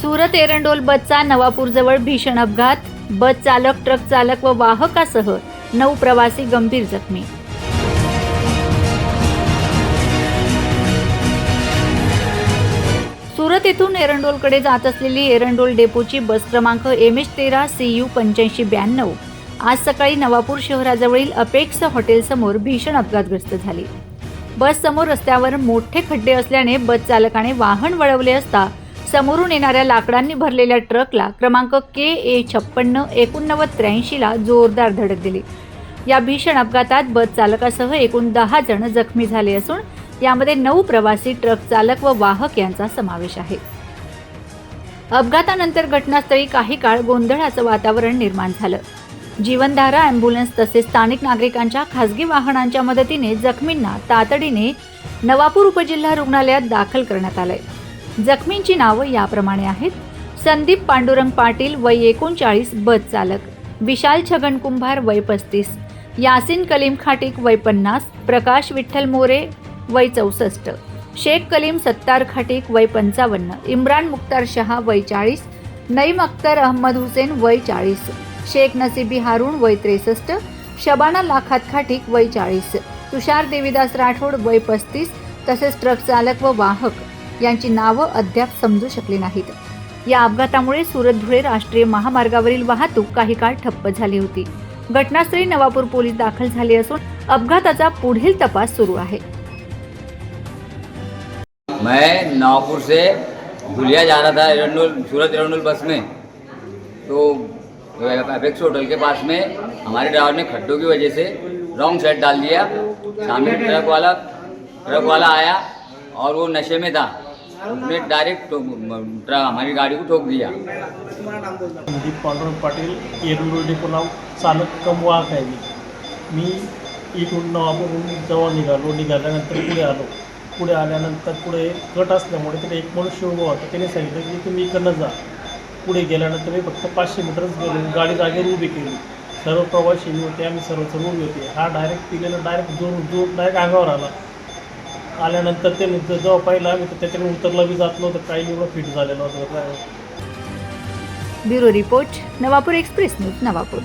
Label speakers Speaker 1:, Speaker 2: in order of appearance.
Speaker 1: सुरत एरंडोल बसचा नवापूरजवळ भीषण अपघात. बस चालक ट्रक चालक व वाहकासह नऊ प्रवासी गंभीर जखमी. सुरत येथून एरंडोलकडे जात असलेली एरंडोल डेपोची बस क्रमांक एम एच तेरा सी यू पंच्याऐंशी ब्याण्णव. आज सकाळी नवापूर शहराजवळील अपेक्स हॉटेलसमोर भीषण अपघातग्रस्त झाली. बस समोर रस्त्यावर मोठे खड्डे असल्याने बस चालकाने वाहन वळवले असता समोरून येणाऱ्या लाकडांनी भरलेल्या ट्रकला क्रमांक के ए छप्पन्न एकोणनव्वद त्र्याऐंशीला जोरदार धडक दिली. या भीषण अपघातात बस चालकासह एकूण दहा जण जखमी झाले असून यामध्ये नऊ प्रवासी ट्रक चालक व वाहक यांचा समावेश आहे. अपघातानंतर घटनास्थळी काही काळ गोंधळाचं वातावरण निर्माण झालं. जीवनधारा ॲम्ब्युलन्स तसेच स्थानिक नागरिकांच्या खासगी वाहनांच्या मदतीने जखमींना तातडीने नवापूर उपजिल्हा रुग्णालयात दाखल करण्यात आलं आहे जखमींची नावं याप्रमाणे आहेत. संदीप पांडुरंग पाटील वय एकोणचाळीस बस चालक. विशाल छगन कुंभार वय पस्तीस. यासिन कलीम खाटिक वय पन्नास. प्रकाश विठ्ठल मोरे वय चौसष्ट. शेख कलीम सत्तार खाटिक वय पंचावन्न. इम्रान मुख्तार शहा वय चाळीस. नईम अख्तर अहमद हुसेन वय चाळीस. शेख नसीबी हारून वय त्रेसष्ट. शबाना लाखात खाटिक वय चाळीस. तुषार देवीदास राठोड वय पस्तीस. तसेच ट्रक चालक व वाहक. यांची नावं अद्याप समजू शकली नाहीत. या अपघातामुळे सुरत धुळे राष्ट्रीय महामार्गावरील वाहतूक काही काळ ठप्प झाली होती. घटनास्थळी नवापूर पोलीस दाखल झाले असून अपघाताचा पुढील तपास सुरू आहे.
Speaker 2: मैं नवापुर से धुलिया जा रहा था एरंडोल सूरत एरंडोल बस में। तो अपेक्स होटल के पास में हमारे ड्राइवर ने खड्डों की वजह से रॉन्ग साइड डाल दिया। सामने ट्रक वाला ट्रक वाला आया और वो नशे में था। उसने डायरेक्ट ट्रक हमारी गाड़ी को ठोक दिया।
Speaker 3: संदीप पांडुरंग पाटील येरुळ डेपो नाव चालक कम वाहक आहे मी. मी इथून नवापूरहून जेव्हा निघालो निघाल्यानंतर पुढे आलो. पुढे आल्यानंतर पुढे कट असल्यामुळे तिथे एक मनुष्य उभा होता. त्याने सांगितलं की तुम्ही इकडनं जा. पुढे गेल्यानंतर मी फक्त पाचशे मीटरच गेलो. गाडी जागेवर उभी केली. सर्व प्रवासी होते आम्ही सर्व सर्व उभी होते. हा डायरेक्ट पिलेला डायरेक्ट जोर जोर डायरेक्ट अंगावर आला. आल्यानंतर ते जेव्हा पाहिलं आम्ही तर त्याच्याने उतरला बी जात नव्हतं काही एवढं फिट झालेलं होतं.
Speaker 1: Bureau report Navapur express news Navapur.